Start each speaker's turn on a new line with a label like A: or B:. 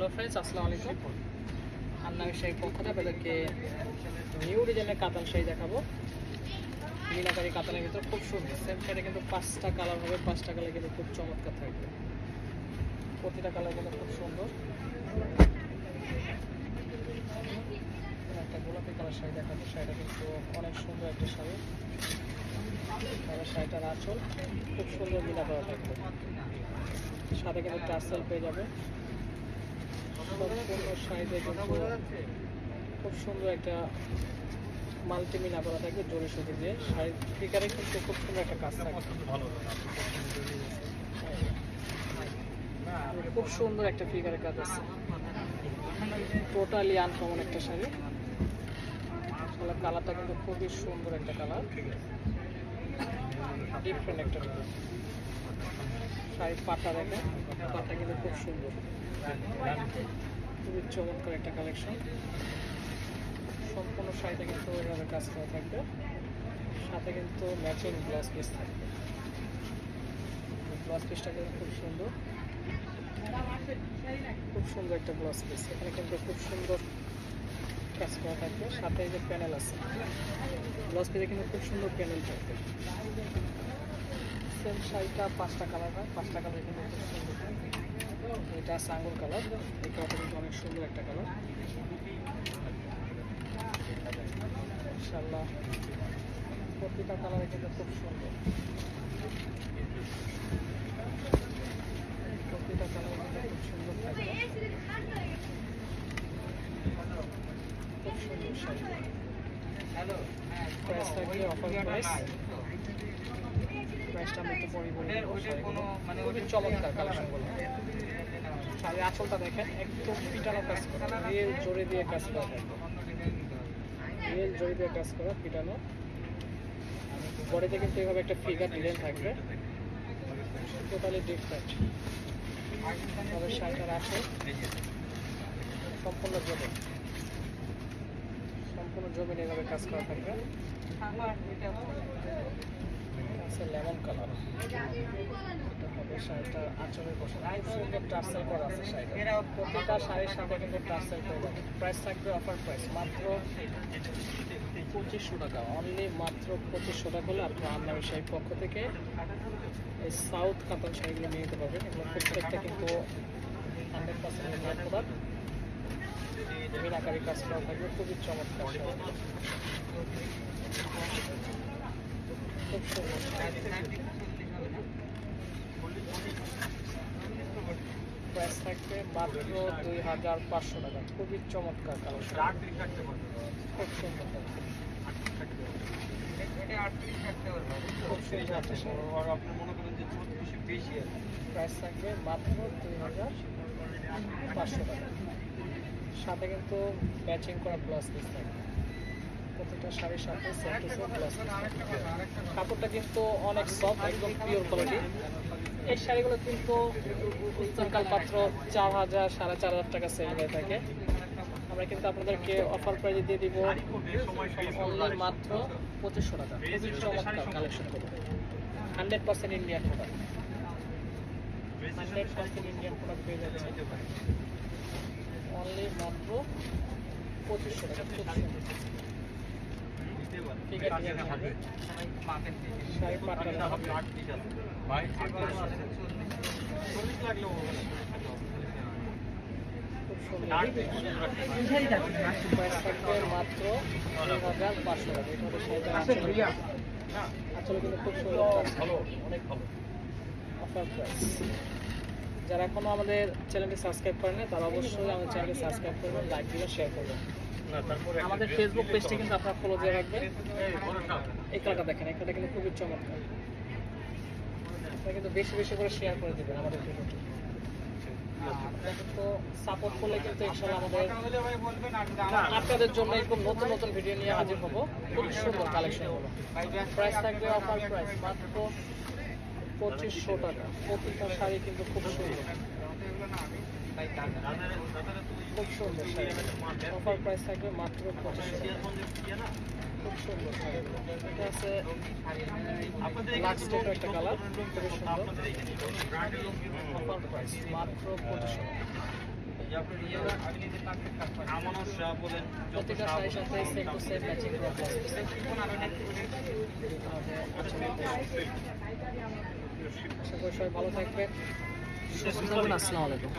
A: Hello friends আসসালামু আলাইকুম আন্না শাড়ির পক্ষ থেকে আপনাদেরকে নিউ ডিজাইনের কাতান শাড়ি দেখাবো। মিনাকারি কাতানের ভিতর খুব সুন্দর। সেম শাড়ি কিন্তু পাঁচটা কালার হবে, পাঁচটা কালার কিন্তু খুব চমৎকার থাকবে। প্রতিটা কালার কিন্তু খুব সুন্দর। একটা গোলাপি কালার শাড়ি দেখাবো। শাড়িটা কিন্তু অনেক সুন্দর একটা শাড়ি। শাড়িটার আঁচল খুব সুন্দর মিনা করা থাকবে। সাথে কিন্তু টার্সেল পেয়ে যাবে। খুব সুন্দর একটা মাল্টিমিনা করা থাকবে জরি সুতি দিয়ে। শাড়ির ফিকারে কিন্তু খুব সুন্দর একটা কাজ থাকবে খুব সুন্দর একটা ফিগারের কাজ আছে। টোটালি আনকমন একটা শাড়ি। কালারটা কিন্তু খুবই সুন্দর একটা কালার। ডিফারেন্ট একটা কালার শাড়ির পাটা দেখে পাটা কিন্তু খুব সুন্দর। খুবই চমৎকার একটা কালেকশন সম্পূর্ণ শাড়িতে কিন্তু ওইভাবে কাজ করা থাকবে। সাথে কিন্তু ম্যাচিং ব্লাউজ পিস থাকবে। ব্লাউজ পিসটা কিন্তু খুব সুন্দর। খুব সুন্দর একটা ব্লাউজ পিস এখানে কিন্তু খুব সুন্দর কাজ করা থাকবে। সাথে যে প্যানেল আছে। ব্লাউজ পিসে কিন্তু খুব সুন্দর প্যানেল থাকবে। সেম শাড়িটা পাঁচটা কালার হয়। পাঁচটা কালার সুন্দর এটা আঙুর কালার কালারটা কিন্তু অনেক সুন্দর একটা কালার। ইনশাল্লাহ প্রতিটা কালারে কিন্তু খুব সুন্দর। প্রতিটা কালার খুব সুন্দর থাকবে। খুব সুন্দর শাড়ি থাকবে অফার প্রাইস প্রাইসটা একটু পরে বলে মানে খুবই চমৎকার শাড়ির আঁচলটা দেখেন, একদম পিটানো কাজ করা রিয়েল জোরে দিয়ে কাজ করা। রিয়েল জড়ি দিয়ে কাজ করা, পিটানো। বডিতে কিন্তু এইভাবে একটা ফিগার ডিজাইন থাকবে। টোটালি ডিফারেন্ট তবে শাড়িটার আসে সম্পূর্ণ জমি। সম্পূর্ণ জমিন এইভাবে কাজ করা থাকবে। আছে লেমন কালার। শাড়িটার আঁচলের করা আছে শাড়িটা প্রতিটা শাড়ির সাথে কিন্তু টার্সেল প্রাইস থাকবে অফার প্রাইস মাত্র পঁচিশশো টাকা। অনলি মাত্র পঁচিশশো টাকা হলে আপনার আমদানি শাড়ির পক্ষ থেকে এই সাউথ কাতান শাড়িগুলো নিয়ে নিতে পারবেন। প্রত্যেকটা কিন্তু হান্ড্রেড পার্সেন্ট প্রোডাক্ট মিনাকারি খুবই চমৎকার প্রাইস থাকবে মাত্র দুই হাজার পাঁচশো টাকা। খুবই চমৎকার কালেকশন খুব সুন্দর মাত্র দুই হাজার পাঁচশো টাকা। সাথে কিন্তু ম্যাচিং করা পিস থাকবে। প্রতিটা শাড়ির সাথে কাপড়টা কিন্তু অনেক সফট একদম পিওর কোয়ালিটি এই শাড়িগুলো কিন্তু উত্তরকাল মাত্র চার হাজার, সাড়ে চার হাজার টাকা সেল হয়ে থাকে। আমরা কিন্তু আপনাদেরকে অফার প্রাইজে দিয়ে দিব অনলি মাত্র পঁচিশশো টাকা। খুবই চমৎকার কালেকশন করব। Hundred percent Indian product hundred percent Indian product পেয়ে যাচ্ছে। অনলি মাত্র পঁচিশশো টাকা খুব সুন্দর ঠিক আছে শাড়ি পাটটা দেখাবো। খুব সুন্দর প্রাইস থাকবে আঁচলে কিন্তু খুব সুন্দর ভালো যারা এখনও আমাদের চ্যানেলটি সাবস্ক্রাইব করেন তারা অবশ্যই আমাদের চ্যানেলটি সাবস্ক্রাইব করবেন লাইক দিবেন শেয়ার করবেন। আমাদের ফেসবুক পেজটি কিন্তু আপনারা ফলো দিয়ে রাখবেন। এই কালারটা দেখেন, এই কালারটা কিন্তু খুবই চমৎকার। আপনারা কিন্তু বেশি বেশি করে শেয়ার করে দেবেন আমাদের ভিডিওটি আপনারা সাপোর্ট করলে কিন্তু ইনশাল্লাহ আমাদের আপনাদের জন্য এরকম নতুন নতুন ভিডিও নিয়ে হাজির হব। খুব সুন্দর কালেকশন হলো প্রাইস থাকবে অফার প্রাইস মাত্র পঁচিশশো টাকা। প্রতিটা শাড়ি কিন্তু খুব সুন্দর। খুব সুন্দর অফার প্রাইস থাকবে মাত্র খুব সুন্দর এটা আছে লাক্স একটা কালার খুবই সুন্দর। অফার প্রাইস মাত্র পঁচিশশো টাকা।
B: আমানত শাহ বলেন যত
A: শাড়ির সাথে সেম টু সেম ম্যাচিং করা আশা করি সবাই ভালো থাকবেন। আসসালামু আলাইকুম।